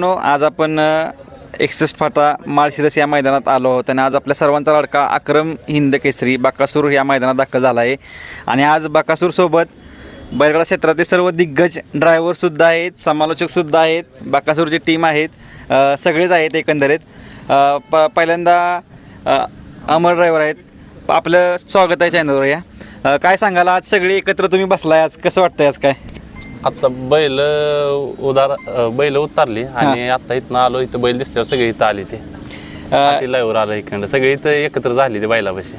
No आज आपण एकसष्ट फाटा माळशिरस या मैदानात आलो आहोत आणि आज आपल्या सर्वांचा लाडका अक्रम हिंद केसरी बाकासूर या मैदानात दाखल झाला आहे. आणि आज बाकासूरसोबत बैलगाडा क्षेत्रातील सर्व दिग्गज ड्रायव्हरसुद्धा आहेत समालोचकसुद्धा आहेत बाकासूरची टीम आहेत सगळेच आहेत एकंदरीत. प पहिल्यांदा अमर ड्रायव्हर आहेत. आपलं स्वागत आहे चॅनलवर या. काय सांगाल? आज सगळे एकत्र तुम्ही बसलाय आज कसं वाटतंय आज काय? आता बैल उदार बैल उतारली आणि आता इथनं आलो इथं बैल दिसल्यावर सगळे इथं आले ते. पाटीलावर आलं इकडं सगळे इथं एकत्र झाले ते बैलापाशी.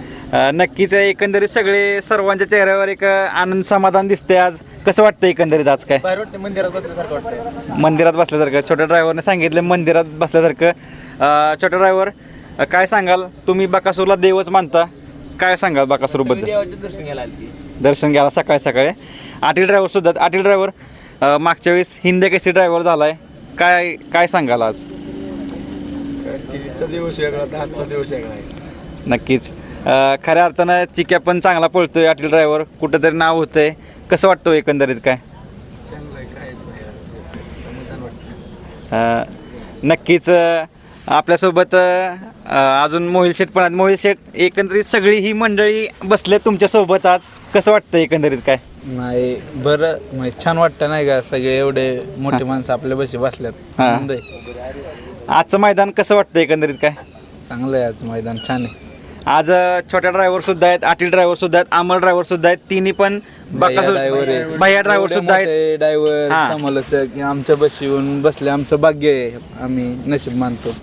नक्कीच एकंदरीत सगळे सर्वांच्या चेहऱ्यावर एक आनंद समाधान दिसते आज. कसं वाटतं एकंदरीत आज काय? मंदिरात बसल्यासारखं वाटतं मंदिरात बसल्यासारखं. छोट्या ड्रायव्हरने सांगितलं मंदिरात बसल्यासारखं. अ, छोटा ड्रायव्हर काय सांगाल? तुम्ही बकासूरला देवच मानता. काय सांगाल बकासूरबद्दल? देवाचे दर्शन घ्यायला आली दर्शन घ्यायला सकाळी सकाळी. आटील ड्रायव्हर सुद्धा आटील ड्रायव्हर मागच्या वेळेस हिंद केसी ड्रायव्हर झालाय. काय काय सांगाल आज? दिवस वेगळा तर आजचा दिवस वेगळा आहे. नक्कीच. खऱ्या अर्थानं चिक्या पण चांगला पळतोय आटील ड्रायव्हर कुठंतरी नाव होतंय. कसं वाटतं एकंदरीत काय? आहे नक्कीच आपल्यासोबत अजून मोहिल शेठ पण आहेत. मोहिल शेठ एकंदरीत सगळी ही मंडळी बसले तुमच्यासोबत आज. कसं वाटतं एकंदरीत काय? नाही बरं म्हणजे छान वाटतं नाही का? सगळे एवढे मोठे माणसं आपल्या बशी बसल्यात. हा. आनंद आहे. आजचं मैदान कसं वाटतं एकंदरीत काय? चांगलं आहे आज मैदान छान आहे. आज अ, छोट्या ड्रायव्हर सुद्धा आहेत आटील ड्रायव्हर सुद्धा आहेत अमर ड्रायव्हर सुद्धा आहेत तिन्ही पण ड्रायव्हर भैया ड्रायव्हर सुद्धा आहेत. ड्रायव्हर हा. समालोचक आमच्या बशी येऊन बसले आमचं भाग्य आहे आम्ही नशीब मानतो.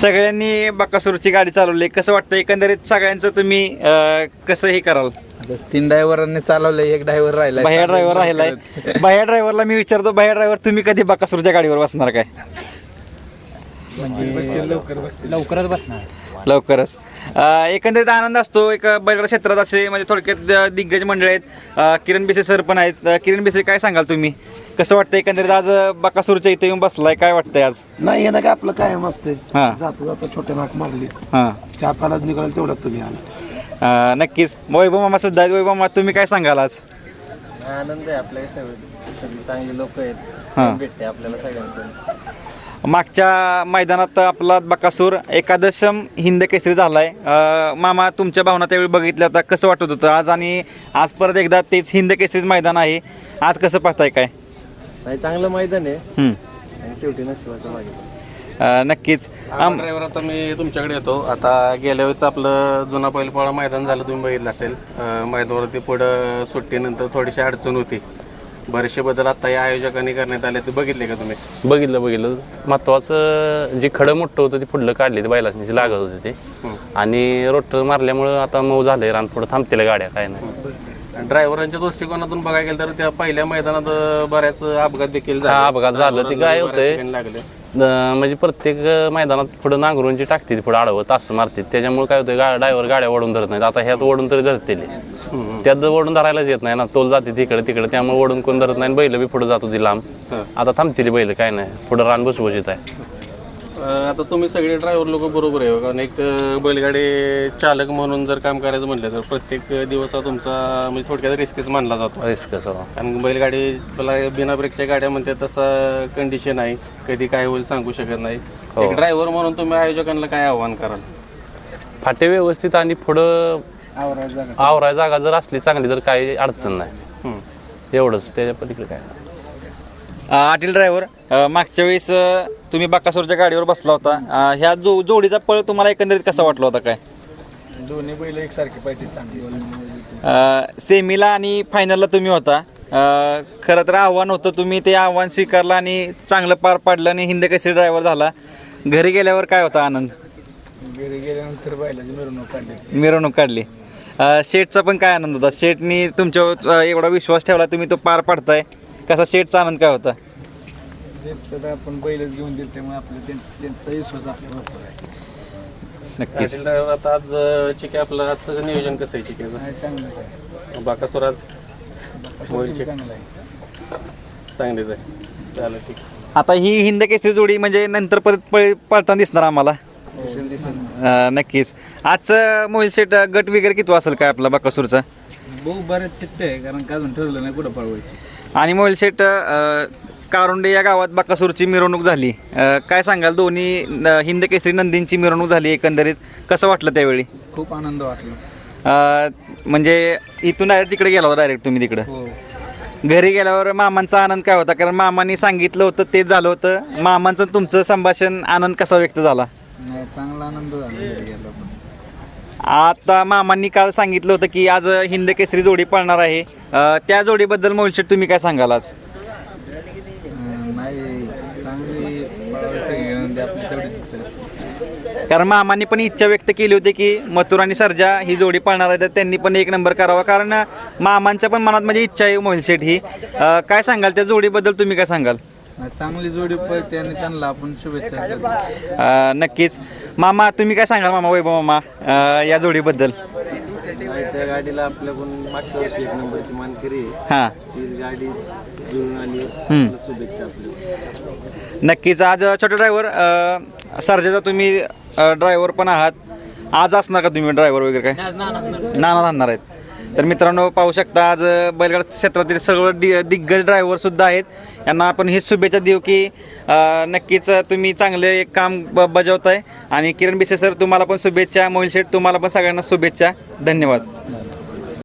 सगळ्यांनी बकासूरची गाडी चालवली. कसं वाटतं एकंदरीत सगळ्यांचं तुम्ही अ, कसं हे कराल? आता तीन ड्रायव्हरांनी चालवलं एक ड्रायव्हर राहिला भैया ड्रायव्हर राहिलाय. भैया ड्रायव्हरला मी विचारतो भैया ड्रायव्हर तुम्ही कधी बकासूरच्या गाडीवर बसणार काय? बसतील लवकरच बसणार. लवकरच. अ, एकंदरीत आनंद असतो एक बैलगाडा क्षेत्रात असे म्हणजे थोडक्यात अ, दिग्गज मंडळ आहेत. अ, किरण बिसे सर पण आहेत. अ, किरण बिसे काय सांगाल तुम्ही? कसं वाटतं एकंदरीत आज अ, बकासूरच्या इथे येऊन बसलाय? काय वाटतंय आज? नाही येणं काय आपलं कायम असते हा. जाता जाता छोट्या नाक मारली. हां. चहा प्यालाच निघाल तेवढ्यात तुम्ही आला. अ, नक्कीच. वैभव मामा सुद्धा आहेत. वैभव मामा तुम्ही काय सांगाल आज? आनंद आहे आपल्या सगळे. सगळी चांगली लोक हा. आहेत भेटते आपल्याला सगळ्यांकडून. मागच्या मैदानात आपला बकासूर एकादशम हिंद केसरी झालाय. अ, मामा तुमच्या भावना त्यावेळी बघितल्या होत्या. कसं वाटत होतं? आज आणि आज परत एकदा तेच हिंद केसरीच मैदान आहे. आज कसं पाहताय काय? नाही चांगलं मैदान आहे. आणि शेवटी नशिबाचं मागे अ, नक्कीच. आम- ड्रायव्हर आता मी तुमच्याकडे येतो. आता गेल्या वेळेस आपलं जुना बैलपोळा मैदान झालं तुम्ही बघितलं असेल. अं, मैदानावरती पुढं सुट्टीनंतर थोडीशी अडचण होती. बरेचसे बदल आता या आयोजकांनी करण्यात आले ते बघितले का तुम्ही? बघितलं बघितलं. महत्वाचं जे खडं मोठं होतं ते पुढलं काढले ते बैलासनी लागत होते ते. आणि रोटर मारल्यामुळं आता मऊ झालंय रान पुढं थांबतील गाड्या काय नाही. ड्रायव्हरांच्या दृष्टिकोनातून बघायला गेलं तर त्या पहिल्या मैदानात अं, बऱ्याच अपघात देखील झाले. हा, अपघात झालं. ते काय बऱ्याच होतंय? ठिकाणी लागले. म्हणजे प्रत्येक मैदानात पुढं नांगरून जी टाकते पुढं आडवं तास मारते त्याच्यामुळे काय होतं गा ड्रायव्हर गाड्या ओढून धरत नाहीत. आता ह्यात ओढून तरी धरतील. त्यात ओढून धरायलाच येत नाही ना. तोल जाते तिकडे तिकडे. त्यामुळे ओढून कोण धरत नाही बैल बी पुढे जात होती लांब. आता थांबतील बैल काय नाही. पुढं रान बसबशीत आहे. आता तुम्ही सगळे ड्रायव्हर लोक बरोबर आहे कारण एक बैलगाडी चालक म्हणून जर काम करायचं म्हटलं तर प्रत्येक दिवस हा तुमचा म्हणजे थोडक्यात रिस्कच मानला जातो. रिस्क सगळं कारण बैलगाडी तुला बिना ब्रेकच्या गाड्या म्हणते तसा कंडिशन आहे. कधी काय होईल सांगू शकत नाही. एक ड्रायव्हर म्हणून तुम्ही आयोजकांना काय आव्हान कराल? फाटे व्यवस्थित आणि पुढं आवराय जागा. जर असली चांगली तर काही अडचण नाही. एवढंच. त्याच्या पलीकडे काय? नाही. अ, आटील ड्रायव्हर मागच्या वेळेस तुम्ही बकासूरच्या गाडीवर बसला होता. ह्या जो जोडीचा पळ तुम्हाला एकंदरीत कसा वाटला होता काय? दोन्ही बैल एकसारखी पाहिजे चांगली सेमीला आणि फायनलला तुम्ही होता. खरं तर आव्हान होतं तुम्ही ते आव्हान स्वीकारलं आणि चांगलं पार पाडलं आणि हिंद केसरी ड्रायव्हर झाला. घरी गेल्यावर काय होता आनंद? घरी गेल्यानंतर बैलाची मिरवणूक काढली. मिरवणूक काढली. अ, शेठचा पण काय आनंद होता? शेठनी तुमच्यावर एवढा विश्वास ठेवला तुम्ही तो पार पाडताय. कसा शेठचा आनंद काय होता? तर आपण बैलच घेऊन दिलं त्यामुळे आपलं त्यां- त्यांचा विश्वास आपल्या भरपूर आहे नक्कीच. पाटील आता आज चिके आपलं आजचं नियोजन कसं आहे चिकेचं नाही चांगलंच आहे. बाकासूर आज चांगलं आहे. चांगलीच आहे. चालेल ठीक. आता ही हिंद केसरी जोडी म्हणजे नंतर परत पळ पळताना दिसणार आम्हाला. दिसेल दिसेल. अ, नक्कीच. आजचं मोहिल शेट गट वगैरे किती असेल काय आपला बकासूरचा बहु बरेच चिट्टे आहे कारण का अजून ठरलं नाही कुठं पळवायची. आणि मोहिल शेट अ, कारुंडे या गावात बाकासूरची मिरवणूक झाली. अ, काय सांगाल? दोन्ही न- हिंद केसरी नंदींची मिरवणूक झाली एकंदरीत. कसं वाटलं त्यावेळी? खूप आनंद वाटला. अ, म्हणजे इथून डायरेक्ट तिकडे गेला होता डायरेक्ट तुम्ही तिकडं? हो. घरी गेल्यावर मामांचा आनंद काय होता? कारण मामांनी सांगितलं होतं तेच झालं होतं. मामांचं तुमचं संभाषण आनंद कसा व्यक्त झाला? नाही चांगला आनंद झाला घरी गेला पण आता मामांनी काल सांगितलं होतं की आज हिंद केसरी जोडी पळणार आहे. अ, त्या जोडीबद्दल मोलशेट तुम्ही काय सांगाल आज? अं, नाही चांगली पळावी सगळी आपली तेवढीच इच्छा असते. कारण मामांनी पण इच्छा व्यक्त केली होती की मथुर आणि सर्जा ही जोडी पळणार आहे तर त्यांनी पण एक नंबर करावा. कारण मामांच्या पण मनात म्हणजे इच्छा आहे मोलशेट ही. अ, काय सांगाल? त्या जोडीबद्दल तुम्ही काय सांगाल? चांगली जोडी पळते आणि त्यांना आपण शुभेच्छा देतो. अ, नक्कीच. मामा तुम्ही काय सांगाल मामा वैभव मामा अ, या जोडीबद्दल? त्या गाडीला आपल्याकडून मागच्या वर्षी एक नंबरची मानकरी आहे. हां. ती गाडी जुळून आली. शुभेच्छा आपल्या. नक्कीच. आज छोटे ड्रायव्हर सर्जेचा तुम्ही ड्रायव्हर पण आहात. आज असणार का तुम्ही ड्रायव्हर वगैरे काय? नाना आणणार आहेत. तर मित्रांनो पाहू शकता आज अ, क्षेत्रातील सगळं डि दिग्गज ड्रायव्हरसुद्धा आहेत. यांना आपण ही शुभेच्छा देऊ की नक्कीच तुम्ही चांगले एक काम ब बजावत आहे आणि किरण बिसे सर तुम्हाला पण शुभेच्छा. मोहिल शेठ तुम्हाला पण सगळ्यांना शुभेच्छा. धन्यवाद.